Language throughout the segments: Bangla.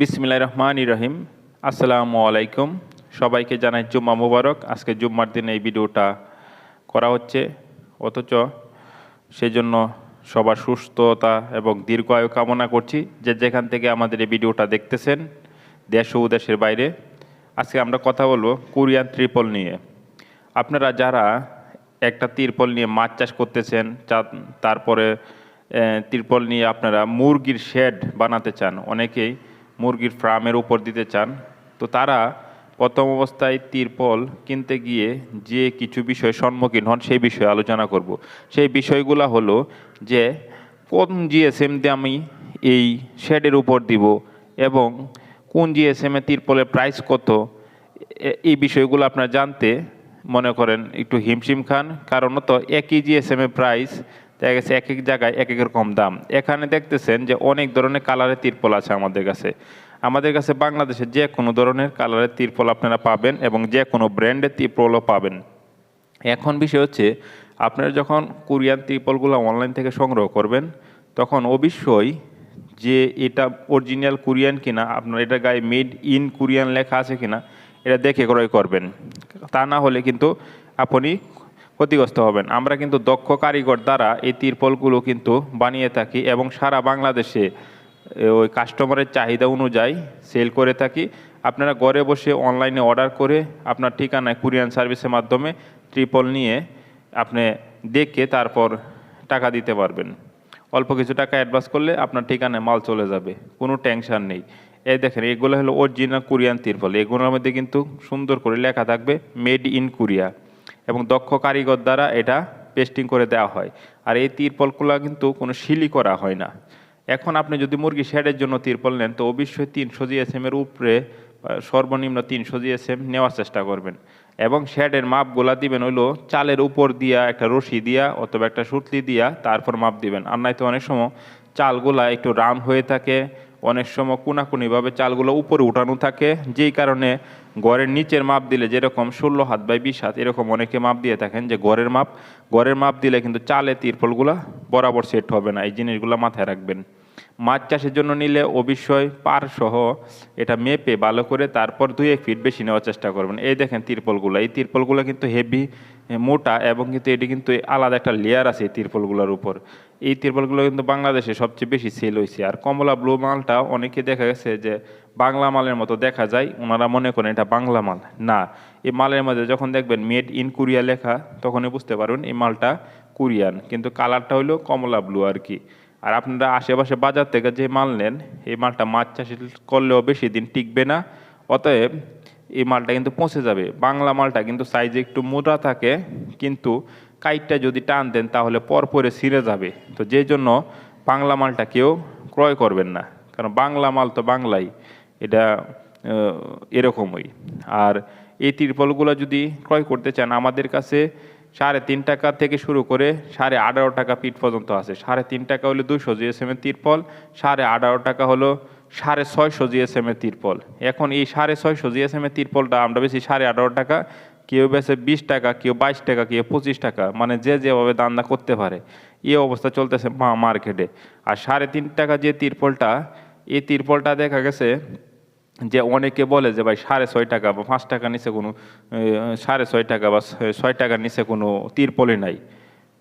বিসমিল্লাহ রহমান রহিম। আসসালামু আলাইকুম। সবাইকে জানাই জুম্মা মুবারক। আজকে জুম্মার দিনে এই ভিডিওটা করা হচ্ছে। অথচ সেই জন্য সবার সুস্থতা এবং দীর্ঘায়ু কামনা করছি। যে যেখান থেকে আমাদের এই ভিডিওটা দেখতেছেন, দেশ ও দেশের বাইরে, আজকে আমরা কথা বলব কোরিয়ান ত্রিপল নিয়ে। আপনারা যারা একটা তিরপল নিয়ে মাছ চাষ করতেছেন তারপরে তিরপল নিয়ে আপনারা মুরগির শেড বানাতে চান, অনেকেই মুরগির ফার্মের উপর দিতে চান, তো তারা প্রথম অবস্থায় তিরপল কিনতে গিয়ে যে কিছু বিষয় সম্মুখীন হন সেই বিষয়ে আলোচনা করব। সেই বিষয়গুলো হলো যে, কোন জিএসএম দিয়ে আমি এই শেডের উপর দিব এবং কোন জিএসএম এ তিরপলের প্রাইস কত এই বিষয়গুলো আপনারা জানতে মনে করেন একটু হিমশিম খান। কারণ তো একই এর প্রাইস দেখা গেছে এক এক জায়গায় এক এক রকম দাম। এখানে দেখতেছেন যে অনেক ধরনের কালারের তিরপল আছে আমাদের কাছে। আমাদের কাছে বাংলাদেশে যে কোনো ধরনের কালারের তিরপল আপনারা পাবেন এবং যে কোনো ব্র্যান্ডের তিরপলও পাবেন। এখন বিষয় হচ্ছে, আপনারা যখন কোরিয়ান ত্রিপলগুলো অনলাইন থেকে সংগ্রহ করবেন, তখন অবশ্যই যে এটা অরিজিনাল কোরিয়ান কিনা, আপনার এটা গায়ে মেড ইন কোরিয়ান লেখা আছে কিনা, এটা দেখে ক্রয় করবেন। তা না হলে কিন্তু আপনি ক্ষতিগ্রস্ত হবেন। আমরা কিন্তু দক্ষ কারিগর দ্বারা এই তিরপলগুলো কিন্তু বানিয়ে থাকি এবং সারা বাংলাদেশে ওই কাস্টমারের চাহিদা অনুযায়ী সেল করে থাকি। আপনারা ঘরে বসে অনলাইনে অর্ডার করে আপনার ঠিকানায় কুরিয়ান সার্ভিসের মাধ্যমে ত্রিপল নিয়ে আপনি দেখে তারপর টাকা দিতে পারবেন। অল্প কিছু টাকা অ্যাডভান্স করলে আপনার ঠিকানায় মাল চলে যাবে, কোনো টেনশন নেই। এই দেখেন, এগুলো হলো অরিজিনাল কোরিয়ান তিরপল। এগুলোর মধ্যে কিন্তু সুন্দর করে লেখা থাকবে মেড ইন কোরিয়া এবং দক্ষ কারিগর দ্বারা এটা পেস্টিং করে দেওয়া হয়। আর এই তিরপলগুলো কিন্তু কোনো শিলি করা হয় না। এখন আপনি যদি মুরগি শেডের জন্য তিরপল নেন, তো অবশ্যই তিনশো জিএসএম এর উপরে সর্বনিম্ন তিনশো জিএসএম নেওয়ার চেষ্টা করবেন। এবং শেডের মাপগুলা দিবেন হইল চালের উপর দিয়া একটা রশি দিয়া অথবা একটা সুতলি দিয়া তারপর মাপ দিবেন। আর নাই তো অনেক সময় চালগুলা একটু রাউন্ড হয়ে থাকে, অনেক সময় কোনাকুনিভাবে চালগুলো উপরে উঠানো থাকে, যেই কারণে গড়ের নিচের মাপ দিলে যেরকম ষোলো হাত বাই বিশ হাত, এরকম অনেকে মাপ দিয়ে থাকেন যে গড়ের মাপ। গড়ের মাপ দিলে কিন্তু চালে তিরপলগুলা বরাবর সেট হবে না, এই জিনিসগুলো মাথায় রাখবেন। মাছ চাষের জন্য নিলে অবশ্যই পার সহ এটা মেপে ভালো করে তারপর দুই, এক ফিট বেশি নেওয়ার চেষ্টা করবেন। এই দেখেন তিরপলগুলো। এই তিরপলগুলো কিন্তু হেভি মোটা এবং কিন্তু এটি কিন্তু আলাদা একটা লেয়ার আছে এই তিরপলগুলোর উপর। এই তিরপলগুলো কিন্তু বাংলাদেশে সবচেয়ে বেশি সেল হয়েছে আর কমলা ব্লু মালটা অনেকে দেখা গেছে যে বাংলা মালের মতো দেখা যায়, ওনারা মনে করেন এটা বাংলা মাল। না, এই মালের মধ্যে যখন দেখবেন মেড ইন কোরিয়া লেখা, তখনই বুঝতে পারবেন এই মালটা কোরিয়ান কিন্তু কালারটা হলো কমলা ব্লু আর কি। আর আপনারা আশেপাশে বাজার থেকে যে মাল নেন, এই মালটা মাছ চাষ করলেও বেশি দিন টিকবে না। অতএব এই মালটা কিন্তু পচে যাবে। বাংলা মালটা কিন্তু সাইজে একটু মোটা থাকে, কিন্তু কাইটটা যদি টান দেন তাহলে পরপরে ছিঁড়ে যাবে। তো যে জন্য বাংলা মালটা কেউ ক্রয় করবেন না, কারণ বাংলা মাল তো বাংলাই, এটা এরকমই। আর এই তিরপলগুলো যদি ক্রয় করতে চান, আমাদের কাছে সাড়ে তিন টাকা থেকে শুরু করে সাড়ে আঠারো টাকা পিট পর্যন্ত আছে। সাড়ে তিন টাকা হলো দুশো জিএসএম এর তিরপল, সাড়ে আঠারো টাকা হলো সাড়ে ছয়শো জিএসএম এর তিরপল। এখন এই সাড়ে ছয়শো জিএসএম এর তিরপলটা আমরা বেশি সাড়ে আঠারো টাকা, কেউ বেছে বিশ টাকা, কেউ বাইশ টাকা, কেউ পঁচিশ টাকা মানে যে যেভাবে দান্দা করতে পারে। এই অবস্থা চলতেছে মার্কেটে। আর সাড়ে তিন টাকা যে তিরপলটা, এই তিরপলটা দেখা গেছে যে অনেকে বলে যে, ভাই, সাড়ে ছয় টাকা বা পাঁচ টাকা নিচে কোনো সাড়ে ছয় টাকা বা ছয়- টাকার নিচে কোনো তিরপলই নাই।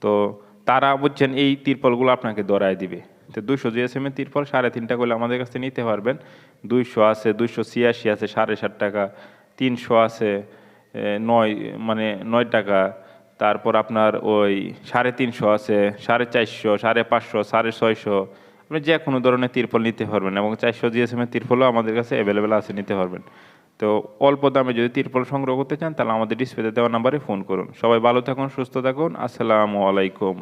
তো তারা বুঝছেন এই তিরপলগুলো আপনাকে দরায় দিবে। তো দুইশো জিএসএম এর তিরপল, সাড়ে তিন টাকা হলে আমাদের কাছে নিতে পারবেন। দুইশো আছে, দুইশো ছিয়াশি আছে, সাড়ে সাত টাকা, তিনশো আছে নয় মানে নয় টাকা। তারপর আপনার ওই সাড়ে তিনশো আছে, সাড়ে চারশো, সাড়ে পাঁচশো, সাড়ে ছয়শো। আপনি যে কোনো ধরনের তিরপল নিতে পারবেন এবং চারশো জিএসএমের তিরপলও আমাদের কাছে অ্যাভেলেবেল আছে, নিতে পারবেন। তো অল্প দামে যদি তিরপল সংগ্রহ করতে চান, তাহলে আমাদের ডিসপ্লেতে দেওয়া নাম্বারে ফোন করুন। সবাই ভালো থাকুন, সুস্থ থাকুন। আসসালামু আলাইকুম।